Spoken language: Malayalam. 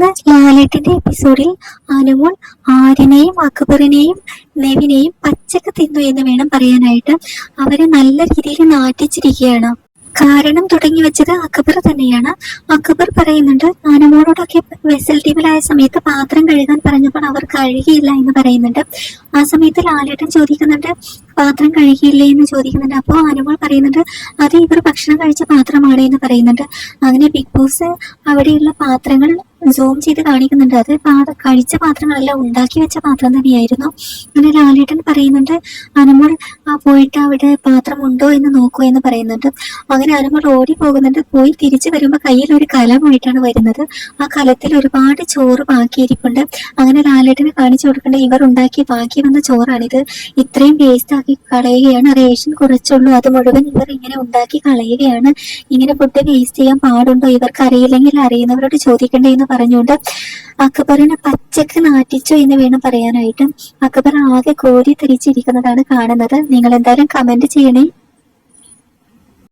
ഇന്ന് ലാലേട്ടിന്റെ എപ്പിസോഡിൽ അനുമോൾ ആര്യനെയും അക്ബറിനെയും നെവിനെയും പച്ചക്ക് തിന്നു എന്ന് വേണം പറയാനായിട്ട്. അവരെ നല്ല രീതിയിൽ നാട്ടിച്ചിരിക്കുകയാണ് കാരണം തുടങ്ങി വെച്ചത് അക്ബർ തന്നെയാണ്. അക്ബർ പറയുന്നുണ്ട് അനുമോളോടൊക്കെ വെസൽ ടീമിലായ സമയത്ത് പാത്രം കഴുകാൻ പറഞ്ഞപ്പോൾ അവർ കഴുകിയില്ല എന്ന് പറയുന്നുണ്ട്. ആ സമയത്ത് ലാലേട്ടൻ ചോദിക്കുന്നുണ്ട് പാത്രം കഴുകിയില്ലേ എന്ന് ചോദിക്കുന്നുണ്ട്. അപ്പോൾ അനുമോൾ പറയുന്നുണ്ട് അത് ഇവർ ഭക്ഷണം കഴിച്ച പാത്രമാണ് എന്ന് പറയുന്നുണ്ട്. അങ്ങനെ ബിഗ് ബോസ് അവിടെയുള്ള പാത്രങ്ങൾ സൂം ചെയ്ത് കാണിക്കുന്നുണ്ട്. അത് കഴിച്ച പാത്രങ്ങളെല്ലാം ഉണ്ടാക്കി വെച്ച പാത്രം തന്നെയായിരുന്നു. അങ്ങനെ ലാലേട്ടൻ പറയുന്നുണ്ട് അനുമോൾ പോയിട്ട് അവിടെ പാത്രം ഉണ്ടോ എന്ന് നോക്കൂ എന്ന് പറയുന്നുണ്ട്. അങ്ങനെ അനുമോൾ ഓടി പോകുന്നുണ്ട്. പോയി തിരിച്ചു വരുമ്പോൾ കയ്യിൽ ഒരു കലമായിട്ടാണ് വരുന്നത്. ആ കലത്തിൽ ഒരുപാട് ചോറ് ബാക്കിയിരിപ്പുണ്ട്. അങ്ങനെ ലാലേട്ടന് കാണിച്ചു കൊടുക്കേണ്ട ഇവർ ഉണ്ടാക്കി ബാക്കി വന്ന ചോറാണിത്. ഇത്രയും വേസ്റ്റ് ആക്കി കളയുകയാണ്. റേഷൻ കുറച്ചുള്ളൂ. അത് മുഴുവൻ ഇവർ ഇങ്ങനെ ഉണ്ടാക്കി കളയുകയാണ്. ഇങ്ങനെ ഫുഡ് വേസ്റ്റ് ചെയ്യാൻ പാടുണ്ടോ? ഇവർക്ക് അറിയില്ലെങ്കിൽ അറിയുന്നവരോട് ചോദിക്കണ്ടേ എന്ന് പറഞ്ഞുകൊണ്ട് അക്ബറിനെ പച്ചക്ക് നാട്ടിച്ചു എന്ന് വേണം പറയാനായിട്ട്. അക്ബർ ആകെ കോരി തിരിച്ചിരിക്കുന്നതാണ് കാണുന്നത്. നിങ്ങൾ എന്തായാലും കമന്റ് ചെയ്യണേ.